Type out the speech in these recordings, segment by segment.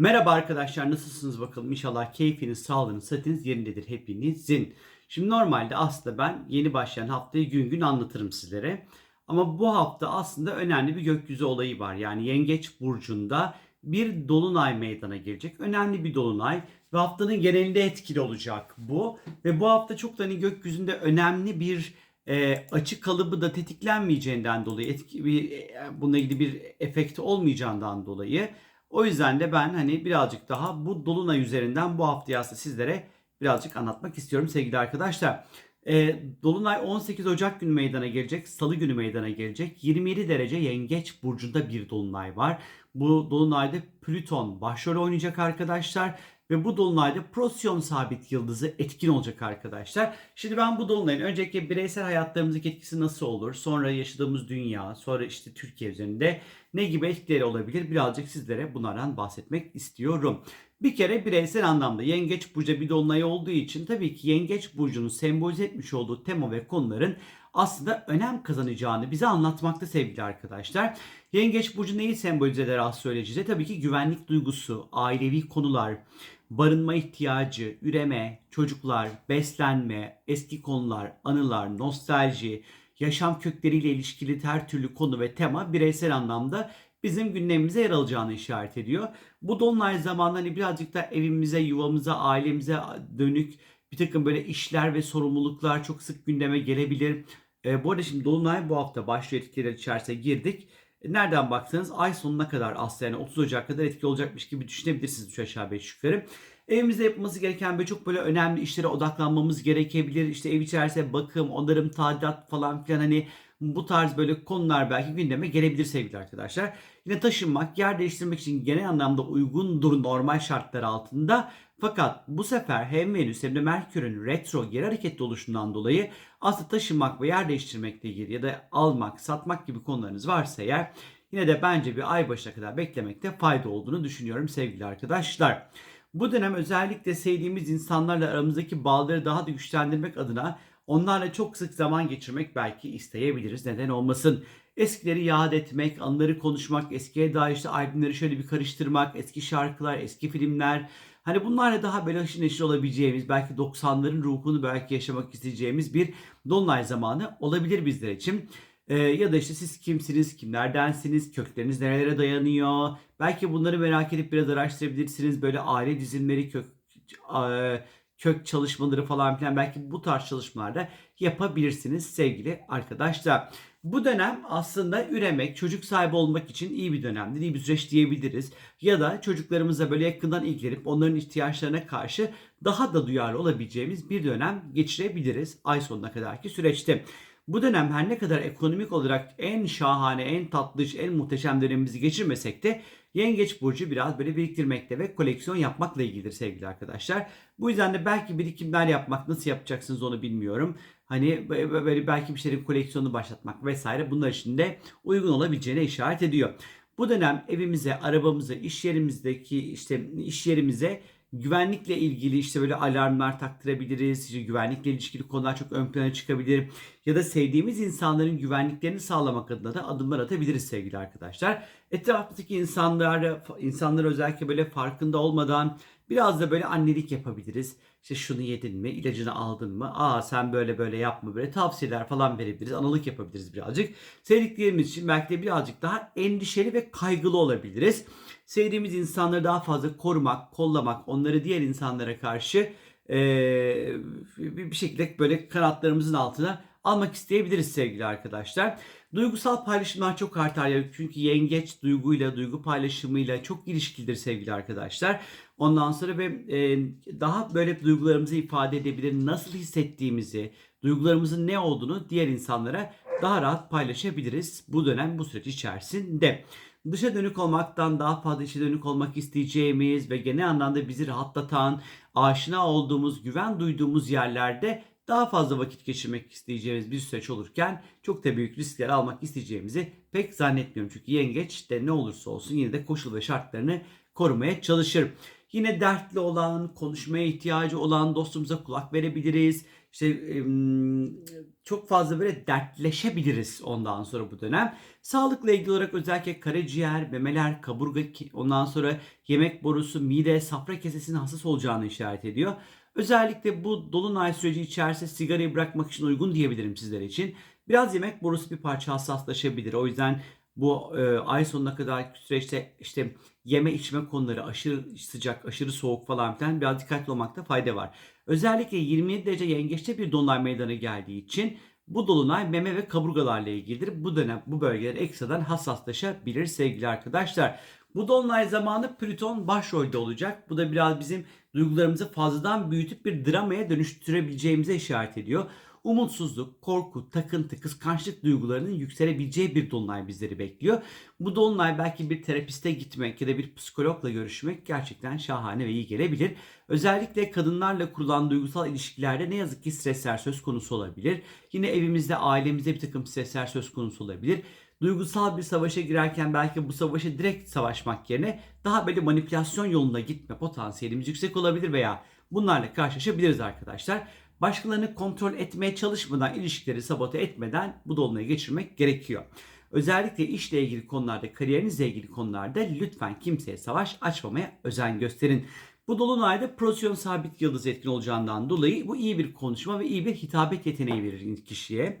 Merhaba arkadaşlar nasılsınız bakalım inşallah keyfiniz, sağlığınız, sıhhatiniz yerindedir hepinizin. Şimdi normalde aslında ben yeni başlayan haftayı gün gün anlatırım sizlere. Ama bu hafta aslında önemli bir gökyüzü olayı var. Yani Yengeç Burcu'nda bir dolunay meydana gelecek. Önemli bir dolunay ve haftanın genelinde etkili olacak bu. Ve bu hafta çok da hani gökyüzünde önemli bir e, açı kalıbı da tetiklenmeyeceğinden dolayı etki, bir, e, bununla ilgili bir efekti olmayacağından dolayı o yüzden de ben hani birazcık daha bu dolunay üzerinden bu haftayı aslında sizlere birazcık anlatmak istiyorum sevgili arkadaşlar. E, dolunay 18 Ocak günü meydana gelecek. Salı günü meydana gelecek. 27 derece Yengeç burcunda bir dolunay var. Bu dolunayda Plüton başrol oynayacak arkadaşlar. Ve bu dolunayda Prosyon sabit yıldızı etkin olacak arkadaşlar. Şimdi ben bu dolunayın önceki bireysel hayatlarımızdaki etkisi nasıl olur? Sonra yaşadığımız dünya, sonra işte Türkiye üzerinde ne gibi etkileri olabilir? Birazcık sizlere bunlardan bahsetmek istiyorum. Bir kere bireysel anlamda Yengeç Burcu bir dolunay olduğu için tabii ki Yengeç Burcu'nun sembolize etmiş olduğu tema ve konuların aslında önem kazanacağını bize anlatmakta sevgili arkadaşlar. Yengeç Burcu neyi sembolize eder az söyleyeceğiz? Tabii ki güvenlik duygusu, ailevi konular, barınma ihtiyacı, üreme, çocuklar, beslenme, eski konular, anılar, nostalji, yaşam kökleriyle ilişkili her türlü konu ve tema bireysel anlamda bizim gündemimize yer alacağını işaret ediyor. Bu dolunay zamanında hani birazcık da evimize, yuvamıza, ailemize dönük bir takım böyle işler ve sorumluluklar çok sık gündeme gelebilir. E, bu arada şimdi dolunay bu hafta başlıyor etkileri içerisine girdik. E, nereden baksanız ay sonuna kadar aslında yani 30 Ocak kadar etkili olacakmış gibi düşünebilirsiniz 3 aşağı 5 yukarı. Evimizde yapılması gereken böyle çok böyle önemli işlere odaklanmamız gerekebilir. İşte ev içerisinde bakım, onarım, tadilat falan filan hani bu tarz böyle konular belki gündeme gelebilir sevgili arkadaşlar. Yine taşınmak, yer değiştirmek için genel anlamda uygundur normal şartlar altında. Fakat bu sefer hem Venüs hem de Merkür'ün retro geri hareketli oluşundan dolayı aslında taşınmak ve yer değiştirmekle ilgili ya da almak, satmak gibi konularınız varsa eğer yine de bence bir ay başına kadar beklemekte fayda olduğunu düşünüyorum sevgili arkadaşlar. Bu dönem özellikle sevdiğimiz insanlarla aramızdaki bağları daha da güçlendirmek adına onlarla çok sık zaman geçirmek belki isteyebiliriz. Neden olmasın? Eskileri yad etmek, anıları konuşmak, eskiye dair işte albümleri şöyle bir karıştırmak, eski şarkılar, eski filmler. Hani bunlarla daha böyle haşır neşir olabileceğimiz, belki 90'ların ruhunu belki yaşamak isteyeceğimiz bir dolunay zamanı olabilir bizler için. Ee, ya da işte siz kimsiniz, kimlerdensiniz, kökleriniz nerelere dayanıyor. Belki bunları merak edip biraz araştırabilirsiniz. Böyle aile dizimleri, kök, kök çalışmaları falan filan belki bu tarz çalışmalarda yapabilirsiniz sevgili arkadaşlar. Bu dönem aslında üremek, çocuk sahibi olmak için iyi bir dönemdir, iyi bir süreç diyebiliriz. Ya da çocuklarımıza böyle yakından ilgilenip onların ihtiyaçlarına karşı daha da duyarlı olabileceğimiz bir dönem geçirebiliriz ay sonuna kadarki süreçte. Bu dönem her ne kadar ekonomik olarak en şahane, en tatlış, en muhteşem dönemimizi geçirmesek de Yengeç Burcu biraz böyle biriktirmekte ve koleksiyon yapmakla ilgilidir sevgili arkadaşlar. Bu yüzden de belki birikimler yapmak nasıl yapacaksınız onu bilmiyorum. Hani böyle belki bir şeylerin koleksiyonu başlatmak vesaire bunlar için de uygun olabileceğine işaret ediyor. Bu dönem evimize, arabamıza, iş yerimizdeki işte iş yerimize güvenlikle ilgili işte böyle alarmlar taktırabiliriz. İşte güvenlikle ilişkili konular çok ön plana çıkabilir. Ya da sevdiğimiz insanların güvenliklerini sağlamak adına da adımlar atabiliriz sevgili arkadaşlar. Etraftaki insanlar, insanlar özellikle böyle farkında olmadan biraz da böyle annelik yapabiliriz. İşte şunu yedin mi, ilacını aldın mı, aa sen böyle böyle yapma böyle tavsiyeler falan verebiliriz. Analık yapabiliriz birazcık. Sevdiklerimiz için belki de birazcık daha endişeli ve kaygılı olabiliriz. Sevdiğimiz insanları daha fazla korumak, kollamak, onları diğer insanlara karşı bir şekilde böyle kanatlarımızın altına almak isteyebiliriz sevgili arkadaşlar. Duygusal paylaşımlar çok artar çünkü yengeç duyguyla, duygu paylaşımıyla çok ilişkilidir sevgili arkadaşlar. Ondan sonra ve daha böyle duygularımızı ifade edebilir, nasıl hissettiğimizi, duygularımızın ne olduğunu diğer insanlara daha rahat paylaşabiliriz bu dönem bu süreç içerisinde. Dışa dönük olmaktan daha fazla içe dönük olmak isteyeceğimiz ve genel anlamda bizi rahatlatan, aşina olduğumuz, güven duyduğumuz yerlerde daha fazla vakit geçirmek isteyeceğimiz bir süreç olurken çok da büyük riskler almak isteyeceğimizi pek zannetmiyorum. Çünkü yengeç de ne olursa olsun yine de koşul ve şartlarını korumaya çalışır. Yine dertli olan, konuşmaya ihtiyacı olan dostumuza kulak verebiliriz. İşte çok fazla böyle dertleşebiliriz ondan sonra bu dönem. Sağlıkla ilgili olarak özellikle karaciğer, memeler, kaburga, ondan sonra yemek borusu, mide, safra kesesinin hassas olacağını işaret ediyor. Özellikle bu dolunay süreci içerisinde sigarayı bırakmak için uygun diyebilirim sizler için. Biraz yemek borusu bir parça hassaslaşabilir. O yüzden bu e, ay sonuna kadar süreçte işte yeme içme konuları aşırı sıcak, aşırı soğuk falan filan biraz dikkatli olmakta fayda var. Özellikle 27 derece yengeçte bir dolunay meydana geldiği için bu dolunay meme ve kaburgalarla ilgilidir. Bu dönem bu bölgeler ekstradan hassaslaşabilir sevgili arkadaşlar. Bu dolunay zamanı Plüton başrolde olacak. Bu da biraz bizim duygularımızı fazladan büyütüp bir dramaya dönüştürebileceğimize işaret ediyor. Umutsuzluk, korku, takıntı, kıskançlık duygularının yükselebileceği bir dolunay bizleri bekliyor. Bu dolunay belki bir terapiste gitmek ya da bir psikologla görüşmek gerçekten şahane ve iyi gelebilir. Özellikle kadınlarla kurulan duygusal ilişkilerde ne yazık ki stresler söz konusu olabilir. Yine evimizde, ailemizde bir takım stresler söz konusu olabilir. Duygusal bir savaşa girerken belki bu savaşı direkt savaşmak yerine daha böyle manipülasyon yolunda gitme potansiyelimiz yüksek olabilir veya bunlarla karşılaşabiliriz arkadaşlar. Başkalarını kontrol etmeye çalışmadan, ilişkileri sabote etmeden bu dolunayı geçirmek gerekiyor. Özellikle işle ilgili konularda, kariyerinizle ilgili konularda lütfen kimseye savaş açmamaya özen gösterin. Bu dolunayda prosyon sabit yıldız etkin olacağından dolayı bu iyi bir konuşma ve iyi bir hitabet yeteneği verir kişiye.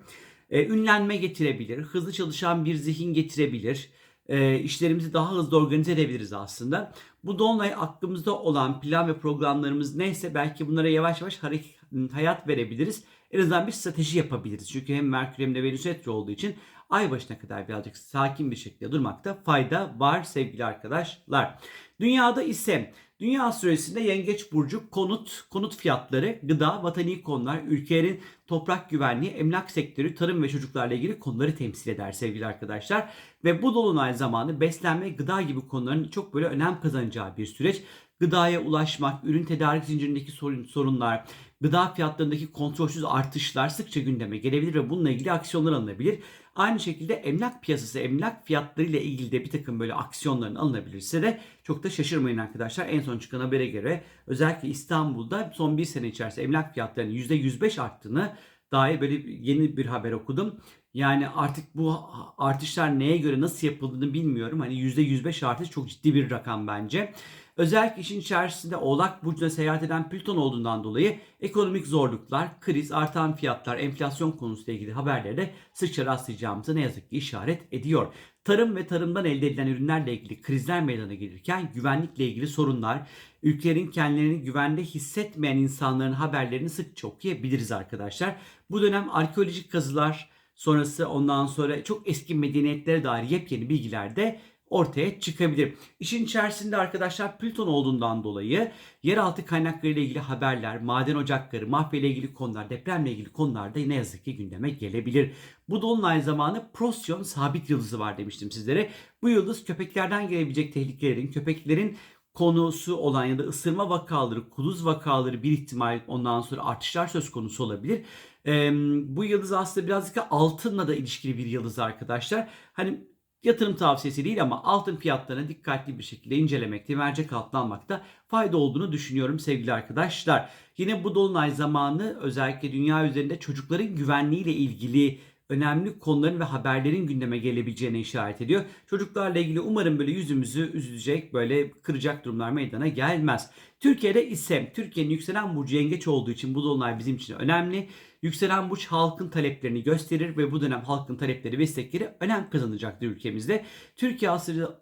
Ee, ünlenme getirebilir, hızlı çalışan bir zihin getirebilir. Ee, işlerimizi daha hızlı organize edebiliriz aslında. Bu dolunay aklımızda olan plan ve programlarımız neyse belki bunlara yavaş yavaş hareket, hayat verebiliriz. En azından bir strateji yapabiliriz. Çünkü hem Merkür hem de Venüs retro olduğu için ay başına kadar birazcık sakin bir şekilde durmakta fayda var sevgili arkadaşlar. Dünyada ise Dünya astrolojisinde Yengeç Burcu konut, konut fiyatları, gıda, vatani konular, ülkelerin toprak güvenliği, emlak sektörü, tarım ve çocuklarla ilgili konuları temsil eder sevgili arkadaşlar. Ve bu dolunay zamanı beslenme, gıda gibi konuların çok böyle önem kazanacağı bir süreç. Gıdaya ulaşmak, ürün tedarik zincirindeki sorun, sorunlar, gıda fiyatlarındaki kontrolsüz artışlar sıkça gündeme gelebilir ve bununla ilgili aksiyonlar alınabilir. Aynı şekilde emlak piyasası, emlak fiyatları ile ilgili de bir takım böyle aksiyonların alınabilirse de çok da şaşırmayın arkadaşlar. En son çıkan habere göre özellikle İstanbul'da son bir sene içerisinde emlak fiyatlarının %105 arttığını dair böyle yeni bir haber okudum. Yani artık bu artışlar neye göre nasıl yapıldığını bilmiyorum. Hani %105 artış çok ciddi bir rakam bence. Özellikle işin içerisinde Oğlak Burcu'na seyahat eden Plüton olduğundan dolayı ekonomik zorluklar, kriz, artan fiyatlar, enflasyon konusuyla ilgili haberlere de sıkça rastlayacağımızı ne yazık ki işaret ediyor. Tarım ve tarımdan elde edilen ürünlerle ilgili krizler meydana gelirken güvenlikle ilgili sorunlar, ülkelerin kendilerini güvende hissetmeyen insanların haberlerini sıkça okuyabiliriz arkadaşlar. Bu dönem arkeolojik kazılar sonrası ondan sonra çok eski medeniyetlere dair yepyeni bilgiler de ortaya çıkabilir. İşin içerisinde arkadaşlar Plüton olduğundan dolayı yeraltı kaynakları ile ilgili haberler, maden ocakları, mafya ile ilgili konular, depremle ilgili konularda ne yazık ki gündeme gelebilir. Bu dolunay zamanı Prosyon sabit yıldızı var demiştim sizlere. Bu yıldız köpeklerden gelebilecek tehlikelerin, köpeklerin konusu olan ya da ısırma vakaları, kuluz vakaları bir ihtimal ondan sonra artışlar söz konusu olabilir. Ee, bu yıldız aslında birazcık da altınla da ilişkili bir yıldız arkadaşlar. Hani yatırım tavsiyesi değil ama altın fiyatlarını dikkatli bir şekilde incelemekte, mercek altına fayda olduğunu düşünüyorum sevgili arkadaşlar. Yine bu dolunay zamanı özellikle dünya üzerinde çocukların güvenliğiyle ilgili önemli konuların ve haberlerin gündeme gelebileceğine işaret ediyor. Çocuklarla ilgili umarım böyle yüzümüzü üzülecek, böyle kıracak durumlar meydana gelmez. Türkiye'de ise Türkiye'nin yükselen burcu yengeç olduğu için bu dolunay bizim için önemli. Yükselen burç halkın taleplerini gösterir ve bu dönem halkın talepleri ve istekleri önem kazanacaktır ülkemizde. Türkiye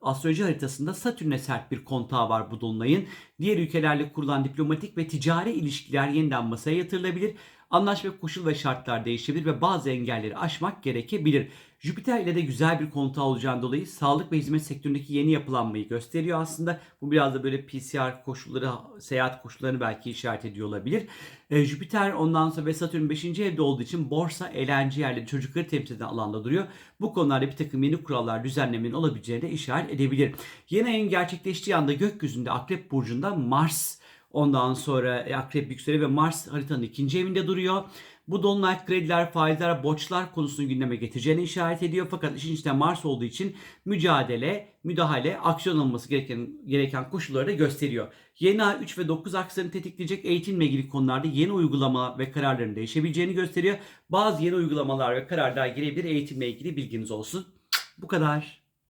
astroloji haritasında Satürn'e sert bir kontağı var bu dolunayın. Diğer ülkelerle kurulan diplomatik ve ticari ilişkiler yeniden masaya yatırılabilir. Anlaşma koşul ve şartlar değişebilir ve bazı engelleri aşmak gerekebilir. Jüpiter ile de güzel bir kontağı olacağından dolayı sağlık ve hizmet sektöründeki yeni yapılanmayı gösteriyor aslında. Bu biraz da böyle PCR koşulları, seyahat koşullarını belki işaret ediyor olabilir. E, Jüpiter ondan sonra ve Satürn 5. evde olduğu için borsa, eğlence yerleri, çocukları temsil eden alanda duruyor. Bu konularda bir takım yeni kurallar, düzenlemenin olabileceğini de işaret edebilir. Yeni ayın gerçekleştiği anda gökyüzünde Akrep Burcu'nda Mars Ondan sonra e, Akrep Yükseli ve Mars haritanın ikinci evinde duruyor. Bu dolunay krediler, faizler, borçlar konusunu gündeme getireceğini işaret ediyor. Fakat işin içinde Mars olduğu için mücadele, müdahale, aksiyon alınması gereken, gereken koşulları da gösteriyor. Yeni ay 3 ve 9 akslarını tetikleyecek eğitimle ilgili konularda yeni uygulama ve kararların değişebileceğini gösteriyor. Bazı yeni uygulamalar ve kararlar gelebilir eğitimle ilgili bilginiz olsun. Bu kadar.